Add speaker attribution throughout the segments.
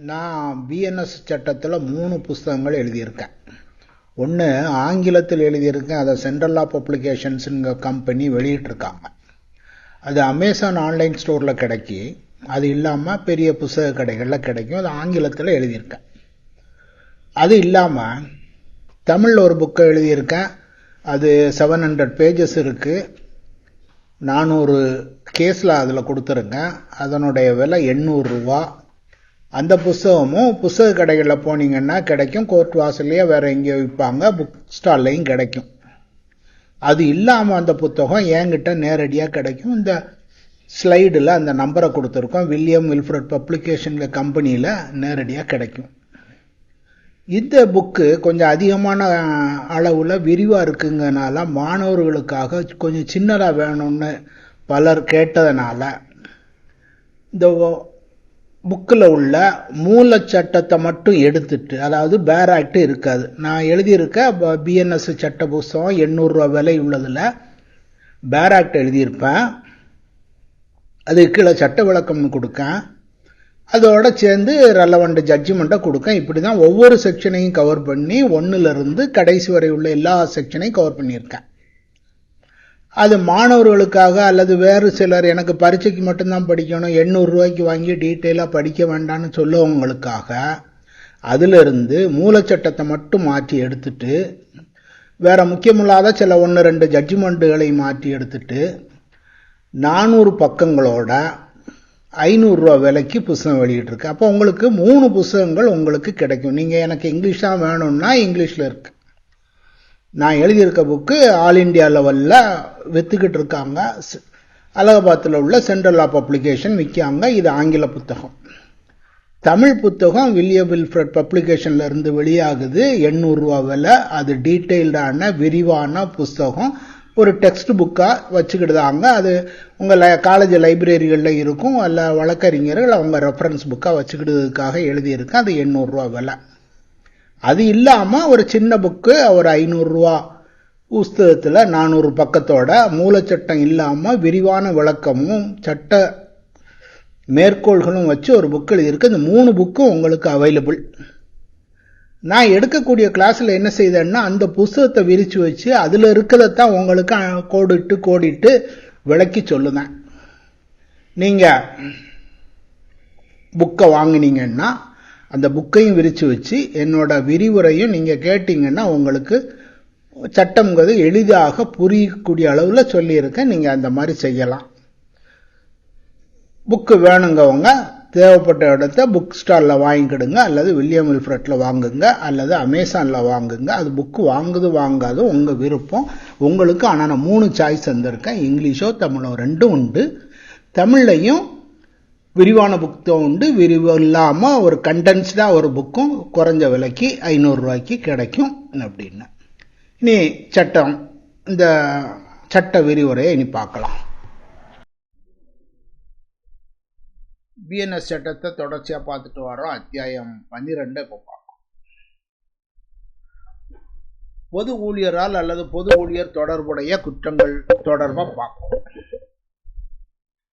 Speaker 1: நான் பிஎன்எஸ் சட்டத்தில் மூணு புஸ்தகங்கள் எழுதியிருக்கேன். ஒன்று ஆங்கிலத்தில் எழுதியிருக்கேன். அதை சென்ட்ரல் ஆஃப் பப்ளிகேஷன்ஸுங்க கம்பெனி வெளியிட்டிருக்காங்க. அது அமேசான் ஆன்லைன் ஸ்டோரில் கிடைக்கி அது இல்லாமல் பெரிய புஸ்தக கடைகளில் கிடைக்கும். அது ஆங்கிலத்தில் எழுதியிருக்கேன். அது இல்லாமல் தமிழில் ஒரு புக்கை எழுதியிருக்கேன். அது செவன் ஹண்ட்ரட் பேஜஸ் இருக்குது நானூறு கேஸில் அதில் கொடுத்துருக்கேன். அதனுடைய விலை எண்ணூறுரூவா அந்த புஸ்தகமும் புஸ்தக கடைகளில் போனீங்கன்னா கிடைக்கும். கோர்ட் வாசல்லையே வேறு எங்கேயோ விற்பாங்க. புக் ஸ்டால்லையும் கிடைக்கும். அது இல்லாமல் அந்த புத்தகம் என்கிட்ட நேரடியாக கிடைக்கும். இந்த ஸ்லைடில் அந்த நம்பரை கொடுத்துருக்கோம். வில்லியம் வில்ஃப்ரட் பப்ளிகேஷனில் கம்பெனியில் நேரடியாக கிடைக்கும். இந்த புக்கு கொஞ்சம் அதிகமான அளவில் விரிவாக இருக்குங்கனால மாணவர்களுக்காக கொஞ்சம் சின்னதாக வேணும்னு பலர் கேட்டதுனால இந்த புக்கில் உள்ள மூல சட்டத்தை மட்டும் எடுத்துட்டு அதாவது பேர் ஆக்ட் இருக்காது. நான் எழுதியிருக்க பிஎன்எஸ் சட்ட புஸ்தகம் எண்ணூறுரூவா விலை உள்ளதில் பேர் ஆக்ட் எழுதியிருப்பேன். அது கீழே சட்ட விளக்கம்னு கொடுக்கேன். அதோட சேர்ந்து ரெலவெண்ட் ஜட்ஜ்மெண்ட்டை கொடுக்கேன். இப்படி தான் ஒவ்வொரு செக்ஷனையும் கவர் பண்ணி ஒன்றுலேருந்து கடைசி வரை உள்ள எல்லா செக்ஷனையும் கவர் பண்ணியிருக்கேன். அது மாணவர்களுக்காக அல்லது வேறு சிலர் எனக்கு பரீட்சைக்கு மட்டும்தான் படிக்கணும் எண்ணூறுரூவாய்க்கு வாங்கி டீட்டெயிலாக படிக்க வேண்டாம்னு சொல்லவங்களுக்காக அதிலிருந்து மூலச்சட்டத்தை மட்டும் மாற்றி எடுத்துட்டு வேற முக்கியமில்லாத சில ஒன்று ரெண்டு ஜட்ஜ்மெண்ட்டுகளை மாற்றி எடுத்துட்டு நானூறு பக்கங்களோட ஐநூறுரூவா விலைக்கு புஸ்தகம் வெளியிட்டிருக்கு. அப்போ உங்களுக்கு மூணு புஸ்தகங்கள் உங்களுக்கு கிடைக்கும். நீங்கள் எனக்கு இங்கிலீஷ் தான் வேணும்னா இங்கிலீஷில் இருக்குது நான் எழுதியிருக்க புக்கு ஆல் இண்டியா லெவலில் விற்றுக்கிட்டு இருக்காங்க. அலகாபாத்தில் உள்ள சென்ட்ரல் ஆஃப் பப்ளிகேஷன் விற்காங்க இது ஆங்கில புத்தகம். தமிழ் புத்தகம் வில்லியம் வில்ஃப்ரட் பப்ளிகேஷனில் இருந்து வெளியாகுது. எண்ணூறுரூவா விலை. அது டீட்டெயில்டான விரிவான புஸ்தகம் ஒரு டெக்ஸ்ட் புக்காக வச்சுக்கிடுதாங்க அது உங்கள் காலேஜ் லைப்ரரிகளில் இருக்கும். அல்ல வழக்கறிஞர்கள் அவங்க ரெஃபரன்ஸ் புக்காக வச்சுக்கிடுறதுக்காக எழுதியிருக்கேன். அது எண்ணூறுரூவா விலை. அது இல்லாமல் ஒரு சின்ன புக்கு ஒரு ஐநூறுரூவா புஸ்தகத்தில் நானூறு பக்கத்தோட மூலச்சட்டம் இல்லாமல் விரிவான விளக்கமும் சட்ட மேற்கோள்களும் வச்சு ஒரு புக் எழுதியிருக்கு. இந்த மூணு புக்கும் உங்களுக்கு அவைலபிள் நான் எடுக்கக்கூடிய கிளாஸில் என்ன செய்தேன்னா அந்த புஸ்தகத்தை விரித்து வச்சு அதில் இருக்கிறதான் உங்களுக்கு கோடிட்டு கோடிட்டு விளக்கி சொல்லுவேன் நீங்கள் புக்கை வாங்கினீங்கன்னா அந்த புக்கையும் விரித்து வச்சு என்னோட விரிவுரையும் நீங்கள் கேட்டிங்கன்னா உங்களுக்கு சட்டம்ங்கிறது எளிதாக புரியக்கூடிய அளவில் சொல்லியிருக்கேன். நீங்கள் அந்த மாதிரி செய்யலாம். புக்கு வேணுங்கவங்க தேவைப்பட்ட இடத்த புக் ஸ்டாலில் வாங்கிக்கிடுங்க அல்லது வில்லியம் வில்ஃப்ரட்டில் வாங்குங்க அல்லது அமேசானில் வாங்குங்க. அது புக்கு வாங்குது வாங்காது உங்கள் விருப்பம். உங்களுக்கு ஆனால் நான் மூணு சாய்ஸ் வந்திருக்கேன் இங்கிலீஷோ தமிழோ ரெண்டும் உண்டு. தமிழ்லையும் விரிவான புத்தகம் உண்டு. விரிவு இல்லாமல் ஒரு கண்டென்ஸ்டாக ஒரு புக்கும் குறைஞ்ச விலைக்கு ஐநூறுரூவாய்க்கு கிடைக்கும் அப்படின்னு. இனி சட்டம். இந்த சட்ட விரிவுரையை இனி பார்க்கலாம். பிஎன்எஸ் சட்டத்தை தொடர்ச்சியாக பார்த்துட்டு வரோம் அத்தியாயம் பன்னிரெண்டை இப்போ பார்க்கலாம். பொது ஊழியரால் அல்லது பொது ஊழியர் தொடர்புடைய குற்றங்கள் தொடர்பாக பார்ப்போம்.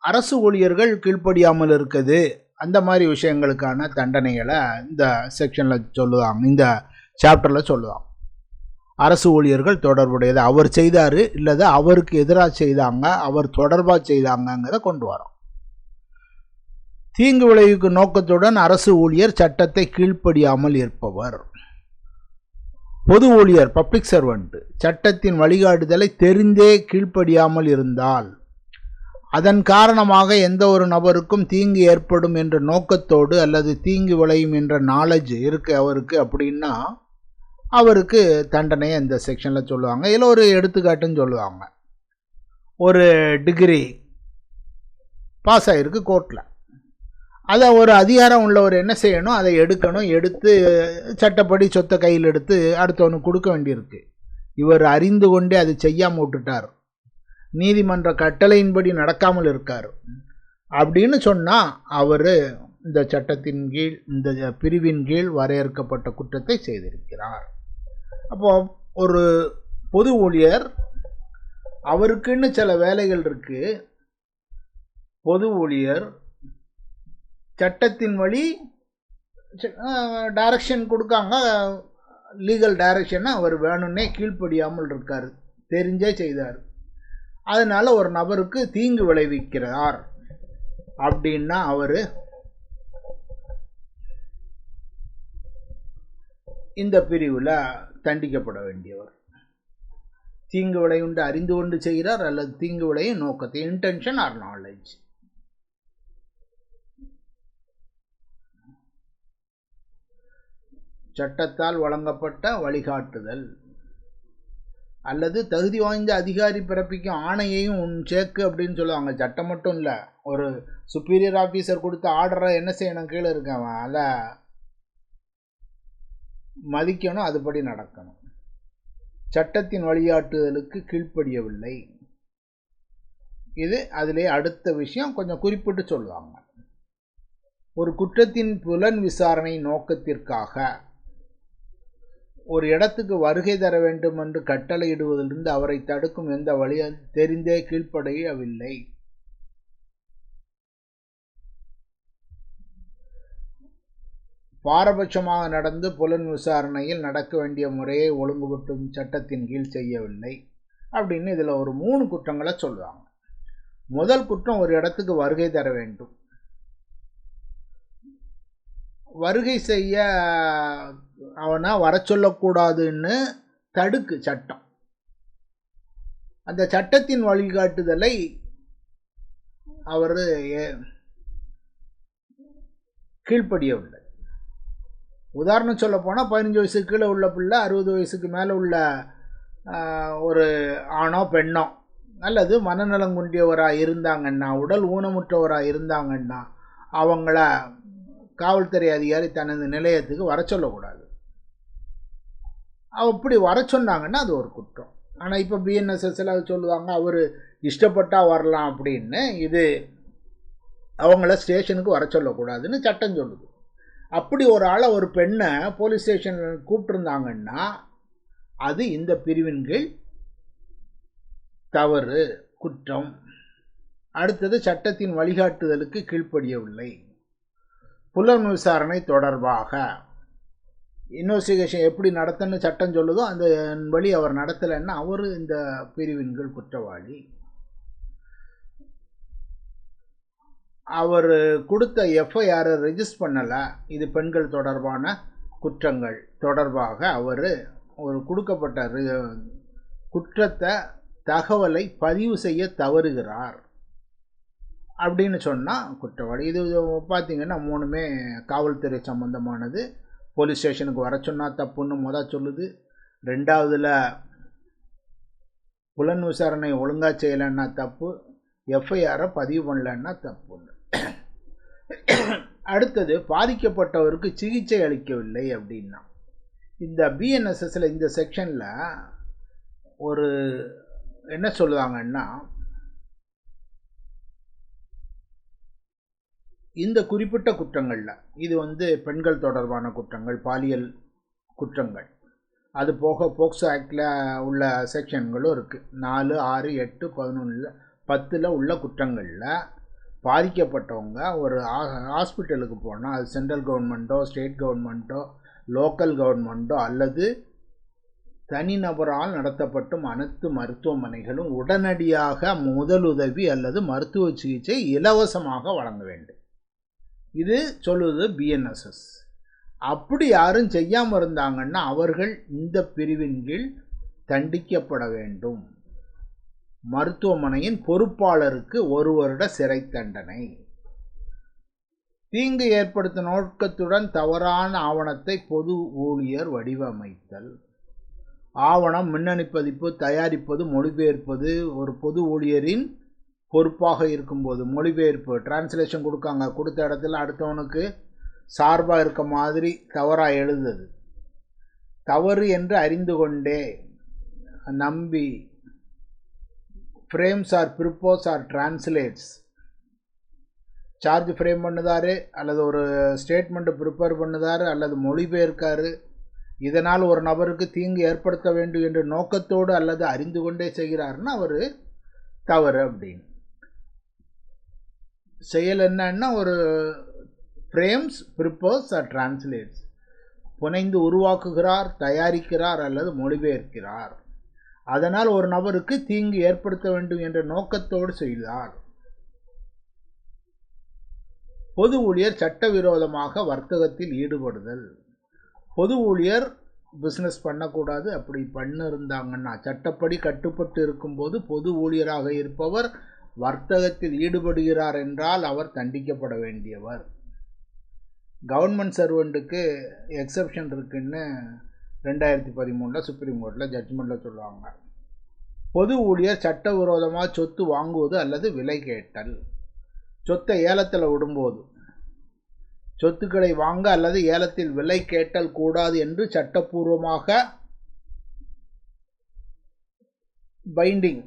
Speaker 1: அரசு ஊழியர்கள் கீழ்ப்படியாமல் இருக்குது. அந்த மாதிரி விஷயங்களுக்கான தண்டனைகளை இந்த செக்ஷனில் சொல்லுவாங்க. இந்த சாப்டரில் சொல்லுவாங்க. அரசு ஊழியர்கள் தொடர்புடையது. அவர் செய்தார் இல்லது அவருக்கு எதிராக செய்தாங்க அவர் தொடர்பாக செய்தாங்கங்கிறத கொண்டு வரோம். தீங்கு விளைவிக்கும் நோக்கத்துடன் அரசு ஊழியர் சட்டத்தை கீழ்ப்படியாமல் இருப்பவர். பொது ஊழியர் பப்ளிக் சர்வெண்ட் சட்டத்தின் வழிகாட்டுதலை தெரிந்தே கீழ்ப்படியாமல் இருந்தால் அதன் காரணமாக எந்த ஒரு நபருக்கும் தீங்கு ஏற்படும் என்ற நோக்கத்தோடு அல்லது தீங்கு விளையும் என்ற நாலேஜ் இருக்கு அவருக்கு அப்படின்னா அவருக்கு தண்டனையை இந்த செக்ஷனில் சொல்லுவாங்க. இதில் ஒரு எடுத்துக்காட்டுன்னு சொல்லுவாங்க. ஒரு டிகிரி பாஸ் ஆகிருக்கு கோர்ட்டில் அதை ஒரு அதிகாரம் உள்ளவர் என்ன செய்யணும்? அதை எடுக்கணும். எடுத்து சட்டப்படி சொத்தை கையில் எடுத்து அடுத்தவனுக்கு கொடுக்க வேண்டியிருக்கு. இவர் அறிந்து கொண்டே அதை செய்யாமல் விட்டுட்டார். நீதிமன்ற கட்டளையின்படி நடக்காமல் இருக்கார். அப்படின்னு சொன்னால் அவர் இந்த சட்டத்தின் கீழ் இந்த பிரிவின் கீழ் வரையறுக்கப்பட்ட குற்றத்தை செய்திருக்கிறார். அப்போ ஒரு பொது ஊழியர் அவருக்குன்னு சில வேலைகள் இருக்குது பொது ஊழியர் சட்டத்தின் வழி டைரக்ஷன் கொடுக்காங்க லீகல் டைரக்ஷனை அவர் வேணும்னே கீழ்ப்படியாமல் இருக்கார். தெரிஞ்சே செய்தார். அதனால் ஒரு நபருக்கு தீங்கு விளைவிக்கிறார் அப்படின்னா அவர் இந்த பிரிவில் தண்டிக்கப்பட வேண்டியவர். தீங்கு விளைவுண்டு அறிந்து கொண்டு செய்கிறார் அல்லது தீங்கு விளையும் நோக்கத்தை இன்டென்ஷன் ஆர் நாலேஜ் சட்டத்தால் வழங்கப்பட்ட வழிகாட்டுதல். அல்லது தகுதி வாய்ந்த அதிகாரி பிறப்பிக்கும் ஆணையையும் உன் சேக்கு அப்படின்னு சொல்லுவாங்க. சட்டம் மட்டும் இல்லை. ஒரு சுப்பீரியர் ஆஃபீஸர் கொடுத்த ஆர்டரை என்ன செய்யணும்? கீழே இருக்கவன். அதை மதிக்கணும். அதுபடி நடக்கணும். சட்டத்தின் வழிகாட்டுதலுக்கு கீழ்ப்படியவில்லை. இது அதிலே அடுத்த விஷயம். கொஞ்சம் குறிப்பிட்டு சொல்லுவாங்க. ஒரு குற்றத்தின் புலன் விசாரணை நோக்கத்திற்காக ஒரு இடத்துக்கு வருகை தர வேண்டும் என்று கட்டளையிடுவதிலிருந்து அவரை தடுக்கும் எந்த வழியும் தெரிந்தே கீழ்ப்படையவில்லை. பாரபட்சமாக நடந்து புலன் விசாரணையில் நடக்க வேண்டிய முறையை ஒழுங்குபட்டும் சட்டத்தின் கீழ் செய்யவில்லை அப்படின்னு இதில் ஒரு மூணு குற்றங்களை சொல்லுவாங்க. முதல் குற்றம் ஒரு இடத்துக்கு வருகை தர வேண்டும். வருகை செய்ய அவனை வர சொல்லக்கூடாதுன்னு தடுக்கு சட்டம். அந்த சட்டத்தின் வழிகாட்டுதலை அவர் கீழ்ப்படியவில்லை உதாரணம் சொல்ல போனால் பதினஞ்சு வயசுக்கு கீழே உள்ள பிள்ளை அறுபது வயசுக்கு மேலே உள்ள ஒரு ஆணோ பெண்ணோ அல்லது மனநலம் குன்றியவராக இருந்தாங்கன்னா உடல் ஊனமுற்றவராக இருந்தாங்கன்னா அவங்கள காவல்துறை அதிகாரி தனது நிலையத்துக்கு வர சொல்லக்கூடாது. அப்படி வர சொன்னாங்கன்னா அது ஒரு குற்றம். ஆனால் இப்போ பிஎன்எஸ்எஸ்ல அது சொல்லுவாங்க அவர் இஷ்டப்பட்டால் வரலாம் அப்படின்னு. இது அவங்கள ஸ்டேஷனுக்கு வர சொல்லக்கூடாதுன்னு சட்டம் சொல்லுது. அப்படி ஒரு ஆளை ஒரு பெண்ணை போலீஸ் ஸ்டேஷன் கூப்பிட்டுருந்தாங்கன்னா அது இந்த பிரிவின் கீழ் தவறு குற்றம். அடுத்தது சட்டத்தின் வழிகாட்டுதலுக்கு கீழ்ப்படியவில்லை. புலன் விசாரணை தொடர்பாக இன்வெஸ்டிகேஷன் எப்படி நடத்தன்னு சட்டம் சொல்லுதோ அந்த வழி அவர் நடத்தலைன்னா அவர் இந்த பிரிவின்கள் குற்றவாளி. அவர் கொடுத்த எஃப்ஐஆரை ரெஜிஸ்டர் பண்ணலை. இது பெண்கள் தொடர்பான குற்றங்கள் தொடர்பாக அவர் ஒரு கொடுக்கப்பட்ட குற்றத்தை தகவலை பதிவு செய்ய தவறுகிறார். அப்படின்னு சொன்னால் குற்றவாளி. இது பார்த்திங்கன்னா மூணுமே காவல்துறை சம்மந்தமானது போலீஸ் ஸ்டேஷனுக்கு வர சொன்னால் தப்புன்னு மொதல் சொல்லுது. ரெண்டாவதில் புலன் விசாரணை ஒழுங்காக செய்யலைன்னா தப்பு எஃப்ஐஆரை பதிவு பண்ணலன்னா தப்புன்னு. அடுத்தது பாதிக்கப்பட்டவருக்கு சிகிச்சை அளிக்கவில்லை அப்படின்னா. இந்த பிஎன்எஸ்எஸில் இந்த செக்ஷனில் ஒரு என்ன சொல்லுவாங்கன்னா இந்த குறிப்பிட்ட குற்றங்களில் இது வந்து பெண்கள் தொடர்பான குற்றங்கள் பாலியல் குற்றங்கள். அது போக போக்சோ ஆக்டில் உள்ள செக்ஷன்களும் இருக்குது நாலு ஆறு எட்டு பதினொன்றில் பத்தில் உள்ள குற்றங்களில் பாதிக்கப்பட்டவங்க ஒரு ஹாஸ்பிட்டலுக்கு போனால் அது சென்ட்ரல் கவர்மெண்ட்டோ ஸ்டேட் கவர்மெண்ட்டோ லோக்கல் கவர்மெண்ட்டோ அல்லது தனிநபரால் நடத்தப்பட்டும் அனைத்து மருத்துவமனைகளும் உடனடியாக முதலுதவி அல்லது மருத்துவ சிகிச்சை இலவசமாக வழங்க வேண்டும். இது சொல்லுவது பிஎன்எஸ்எஸ் அப்படி யாரும் செய்யாமல் இருந்தாங்கன்னா அவர்கள் இந்த பிரிவின் கீழ் தண்டிக்கப்பட வேண்டும். மருத்துவமனையின் பொறுப்பாளருக்கு ஒரு வருட சிறை தண்டனை. தீங்கு ஏற்படுத்தும் நோக்கத்துடன் தவறான ஆவணத்தை பொது ஊழியர் வடிவமைத்தல். ஆவணம் மின்னணு பதிப்பு தயாரிப்பது மொழிபெயர்ப்பது ஒரு பொது ஊழியரின் பொறுப்பாக இருக்கும்போது மொழிபெயர்ப்பு டிரான்ஸ்லேஷன் கொடுக்காங்க கொடுத்த இடத்துல அடுத்தவனுக்கு சார்பாக இருக்க மாதிரி தவறாக எழுதுது. தவறு என்று அறிந்து கொண்டே நம்பி frames or proposes or translates charge frame பண்ணுதாரு அல்லது ஒரு ஸ்டேட்மெண்ட்டு ப்ரிப்பேர் பண்ணுதாரு அல்லது மொழிபெயர்க்காரு. இதனால் ஒரு நபருக்கு தீங்கு ஏற்படுத்த வேண்டும் என்ற நோக்கத்தோடு அல்லது அறிந்து கொண்டே செய்கிறாருன்னா அவர் தவறு அப்படின்னு. செயல் என்னன்னா ஒரு ஃப்ரேம்ஸ் ப்ரிப்பர்ஸ் ஆர் டிரான்ஸ்லேட்ஸ் புனைந்து உருவாக்குகிறார் தயாரிக்கிறார் அல்லது மொழிபெயர்க்கிறார். அதனால் ஒரு நபருக்கு தீங்கு ஏற்படுத்த வேண்டும் என்ற நோக்கத்தோடு செய்தார். பொது ஊழியர் சட்டவிரோதமாக வர்த்தகத்தில் ஈடுபடுதல். பொது ஊழியர் பிஸ்னஸ் பண்ணக்கூடாது அப்படி பண்ணிருந்தாங்கன்னா சட்டப்படி கட்டுப்பட்டு இருக்கும்போது பொது ஊழியராக இருப்பவர் வர்த்தகத்தில் ஈடுபடுகிறார் என்றால் அவர் தண்டிக்கப்பட வேண்டியவர். கவர்மெண்ட் சர்வெண்ட்டுக்கு எக்ஸப்ஷன் இருக்குன்னு ரெண்டாயிரத்தி பதிமூணில் சுப்ரீம் கோர்ட்டில் ஜட்ஜ்மெண்ட்டில் சொல்லுவாங்க. பொது ஊழியர் சட்டவிரோதமாக சொத்து வாங்குவது அல்லது விலை கேட்டல். சொத்தை ஏலத்தில் விடும்போது. சொத்துக்களை வாங்க அல்லது ஏலத்தில் விலை கேட்டல் கூடாது என்று சட்டப்பூர்வமாக பைண்டிங்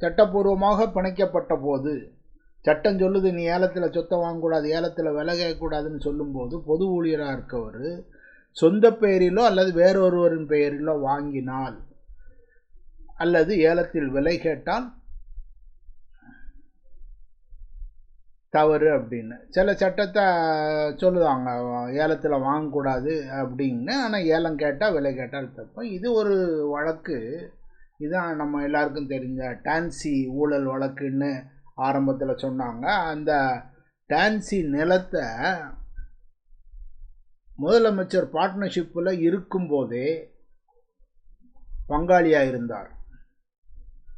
Speaker 1: சட்டப்பூர்வமாக பிணைக்கப்பட்ட போது சட்டம் சொல்லுது நீ ஏலத்தில் சொத்தை வாங்கக்கூடாது ஏலத்தில் விலை கேட்கக்கூடாதுன்னு சொல்லும்போது பொது ஊழியராக இருக்கவர் சொந்த பெயரிலோ அல்லது வேறொருவரின் பெயரிலோ வாங்கினால் அல்லது ஏலத்தில் விலை கேட்டால் தவறு அப்படின்னு. சில சட்டத்தை சொல்லுவாங்க ஏலத்தில் வாங்கக்கூடாது அப்படின்னு. ஆனால் ஏலம் கேட்டால் விலை கேட்டால் தப்பு. இது ஒரு வழக்கு. இதுதான் நம்ம எல்லாருக்கும் தெரிஞ்ச டான்சி ஊழல் வழக்குன்னு ஆரம்பத்தில் சொன்னாங்க. அந்த டான்சி நிலத்தை முதலமைச்சர் பார்ட்னர்ஷிப்பில் இருக்கும்போதே பங்காளியாக இருந்தார்.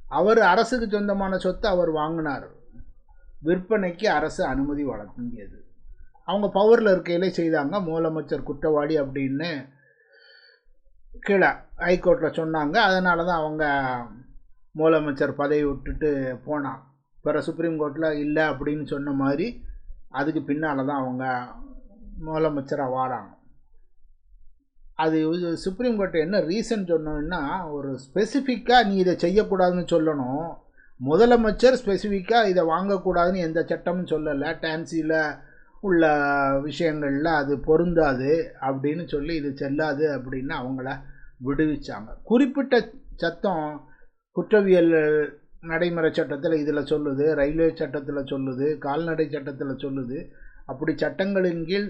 Speaker 1: அவர் அரசுக்கு சொந்தமான சொத்தை அவர் வாங்கினார். விற்பனைக்கு அரசு அனுமதி வழங்கியது. அவங்க பவரில் இருக்கையிலே செய்தாங்க. முதலமைச்சர் குற்றவாளி அப்படின்னு கீழே ஹைகோர்ட்டில் சொன்னாங்க. அதனால தான் அவங்க முதலமைச்சர் பதவி விட்டுட்டு போனான் பிற சுப்ரீம் கோர்ட்டில் இல்லை அப்படின்னு சொன்ன மாதிரி அதுக்கு பின்னால் தான் அவங்க முதலமைச்சராக வாராங்க. அது சுப்ரீம் கோர்ட்டு என்ன ரீசன் சொன்னோன்னா ஒரு ஸ்பெசிஃபிக்காக நீ இதை செய்யக்கூடாதுன்னு சொல்லணும். முதலமைச்சர் ஸ்பெசிஃபிக்காக இதை வாங்கக்கூடாதுன்னு எந்த சட்டமும் சொல்லலை. டான்சியில் உள்ள விஷயங்களில் அது பொருந்தாது அப்படின்னு சொல்லி இது செல்லாது அப்படின்னு அவங்கள விடுவிச்சாங்க. குறிப்பிட்ட சத்தம் குற்றவியல் நடைமுறை சட்டத்தில் இதில் சொல்லுது ரயில்வே சட்டத்தில் சொல்லுது கால்நடை சட்டத்தில் சொல்லுது. அப்படி சட்டங்களின் கீழ்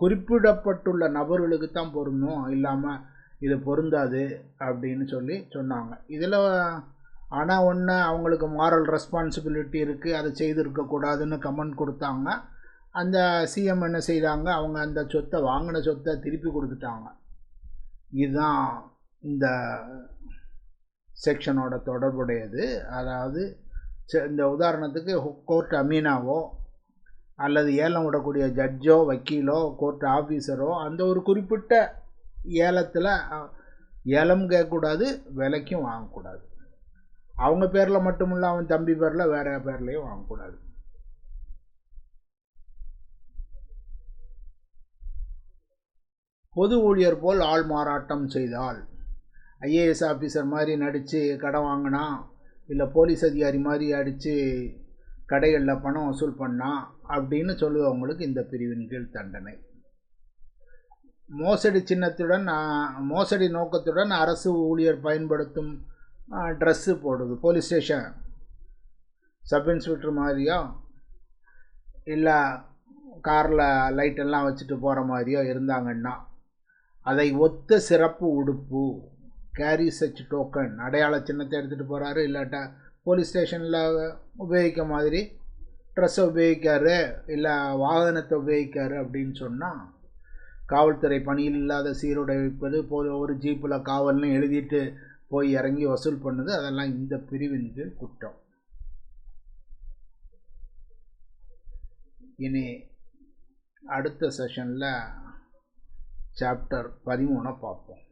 Speaker 1: குறிப்பிடப்பட்டுள்ள நபர்களுக்கு தான் பொருந்தும் இல்லாமல் இது பொருந்தாது அப்படின்னு சொல்லி சொன்னாங்க. இதில் ஆனால் ஒன்று அவங்களுக்கு மாரல் ரெஸ்பான்சிபிலிட்டி இருக்குது அதை செய்திருக்கக்கூடாதுன்னு கமெண்ட் கொடுத்தாங்க. அந்த சிஎம் என்ன செய்தாங்க? அவங்க அந்த சொத்தை வாங்கின சொத்தை திருப்பி கொடுத்துட்டாங்க. இதுதான் இந்த செக்ஷனோட தொடர்புடையது. அதாவது இந்த உதாரணத்துக்கு கோர்ட் அமீனாவோ அல்லது ஏலம் விடக்கூடிய ஜட்ஜோ வக்கீலோ கோர்ட் ஆஃபீஸரோ அந்த ஒரு குறிப்பிட்ட ஏலத்தில் ஏலம் கேட்கக்கூடாது விலைக்கும் வாங்கக்கூடாது. அவங்க பேரில் மட்டுமில்ல அவன் தம்பி பேரில் வேறு பேர்லேயும் வாங்கக்கூடாது. பொது ஊழியர் போல் ஆள் மாறாட்டம் செய்தால் ஐஏஎஸ் ஆஃபீஸர் மாதிரி நடித்து கடன் வாங்கினா இல்லை போலீஸ் அதிகாரி மாதிரி அடித்து கடைகளில் பணம் வசூல் பண்ணா அப்படின்னு சொல்லுவவங்களுக்கு இந்த பிரிவின் கீழ் தண்டனை. மோசடி சின்னத்துடன் மோசடி நோக்கத்துடன் அரசு ஊழியர் பயன்படுத்தும் ட்ரெஸ்ஸு போடுது. Police station. சப் இன்ஸ்பெக்டர் மாதிரியோ இல்லை காரில் லைட்டெல்லாம் வச்சுட்டு போகிற மாதிரியோ இருந்தாங்கன்னா அதை ஒத்த சிறப்பு உடுப்பு கேரி சச் டோக்கன் அடையாள சின்னத்தை எடுத்துகிட்டு போகிறாரு இல்லாட்டா போலீஸ் ஸ்டேஷனில் உபயோகிக்க மாதிரி ட்ரெஸ்ஸை உபயோகிக்காரு இல்லை வாகனத்தை உபயோகிக்காரு அப்படின்னு சொன்னால் காவல்துறை பணியில் இல்லாத சீருடை வைப்பது போ ஒரு ஜீப்பில் காவல்னு எழுதிட்டு போய் இறங்கி வசூல் பண்ணுது. அதெல்லாம் இந்த பிரிவின் கீழ் குற்றம். இனி அடுத்த செஷனில் சாப்டர் பதிமூணை பார்ப்போம்.